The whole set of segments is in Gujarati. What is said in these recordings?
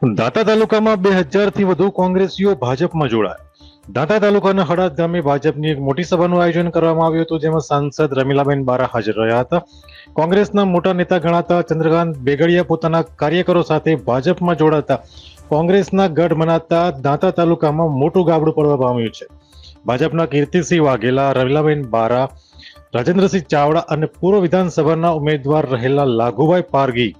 દાંતા તાલુકામાં બે હજારથી વધુ કોંગ્રેસીઓ ભાજપમાં જોડાયા. દાંતા તાલુકાના હડાદ ગામે ભાજપની એક મોટી સભાનું આયોજન કરવામાં આવ્યું હતું, જેમાં સાંસદ રમીલાબેન બારા હાજર રહ્યા હતા. કોંગ્રેસના મોટા નેતા ગણાતા ચંદ્રકાંત બેગડિયા પોતાના કાર્યકરો સાથે ભાજપમાં જોડાતા કોંગ્રેસના ગઢ મનાતા દાંતા તાલુકામાં મોટું ગાબડું પડવા પામ્યું છે. ભાજપના કીર્તિસિંહ વાઘેલા, રમીલાબેન બારા, રાજેન્દ્રસિંહ ચાવડા અને પૂર્વ વિધાનસભાના ઉમેદવાર રહેલા લાઘુભાઈ પારગી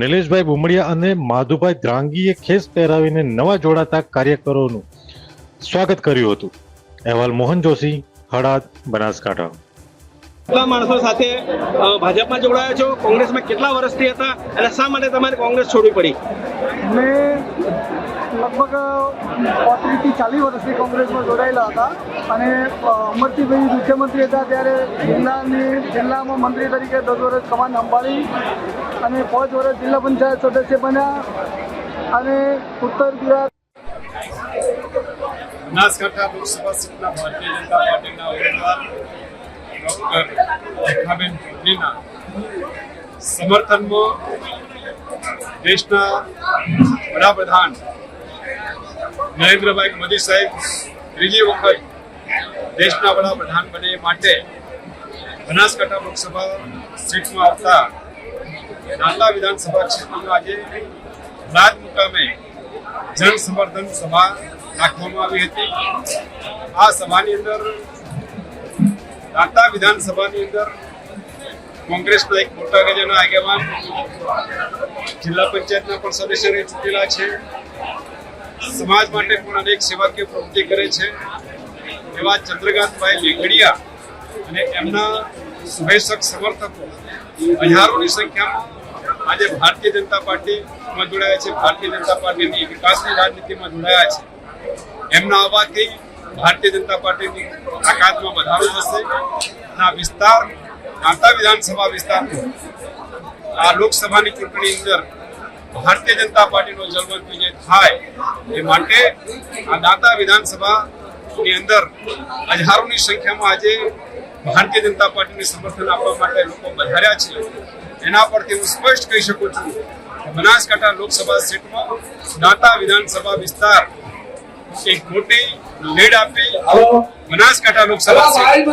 નિલેશભાઈ બુમડિયા અને માધુભાઈ ધ્રાંગીએ ખેસ પહેરાવીને નવા જોડાતા કાર્યકરોનું સ્વાગત કર્યું હતું. અહેવાલ મોહન જોશી હળાદ બનાસકાંઠા. કેટલા માણસો સાથે ભાજપમાં જોડાયા છો? કોંગ્રેસમાં કેટલા વર્ષથી હતા? અને શા માટે તમારે કોંગ્રેસ છોડવી પડી? મેં લગભગ પાંત્રીસથી ચાલીસ વર્ષથી કોંગ્રેસમાં જોડાયેલા હતા. અને અ, અમરજીભાઈ મુખ્યમંત્રી હતા ત્યારે જિલ્લાની જિલ્લામાં મંત્રી તરીકે દસ વર્ષ કમાન સંભાળી અને પાંચ વર્ષ જિલ્લા પંચાયત સદસ્ય બન્યા અને ઉત્તર ગુજરાત બનાસકાંઠા લોકસભા સમર્થનમાં દેશના વડાપ્રધાન નરેન્દ્રભાઈ મોદી સાહેબ, ત્રીજી વખત દેશના વડાપ્રધાન બને માટે બનાસકાંઠા લોકસભા સીટમાં આવતા નાંદા વિધાનસભા ક્ષેત્રમાં આજે રાજ મુકામે જન સમર્થન સભા રાખવામાં આવી હતી. આ સભાની અંદર નાંદા વિધાનસભાની અંદર કોંગ્રેસના એક મોટા ગજાના આગેવાન જિલ્લા પંચાયતના પણ સદસ્ય રહી ચૂકેલા છે. સમાજ માટે પણ અનેક સેવાકીય પ્રવૃત્તિ કરે છે. એવા ચંદ્રકાંતભાઈ મેઘડિયા અને એમના શુભેચ્છક સમર્થકો હજારોની સંખ્યામાં આજે ભારતીય જનતા પાર્ટીમાં જોડાયા છે. ભારતીય જનતા પાર્ટીની વિકાસની રાજનીતિમાં જોડાયા છે. એમના આવવાથી ભારતીય જનતા પાર્ટીની તાકાતમાં વધારો થશે અને આ વિસ્તાર કાંતા વિધાનસભા વિસ્તાર આ લોકસભાની ચૂંટણી અંદર ભારતીય જનતા પાર્ટીનો જલવંત વિજય થાય એ માટે આ દાંતા વિધાનસભાની અંદર હજારોની સંખ્યામાં આજે ભારતીય જનતા પાર્ટીને સમર્થન આપવા માટે લોકો વધાર્યા છે. એના પરથી હું સ્પષ્ટ કહી શકું છું કે બનાસકાંઠા લોકસભા સીટમાં દાંતા વિધાનસભા વિસ્તાર એક મોટી લીડ આપી બનાસકાંઠા લોકસભા સીટ.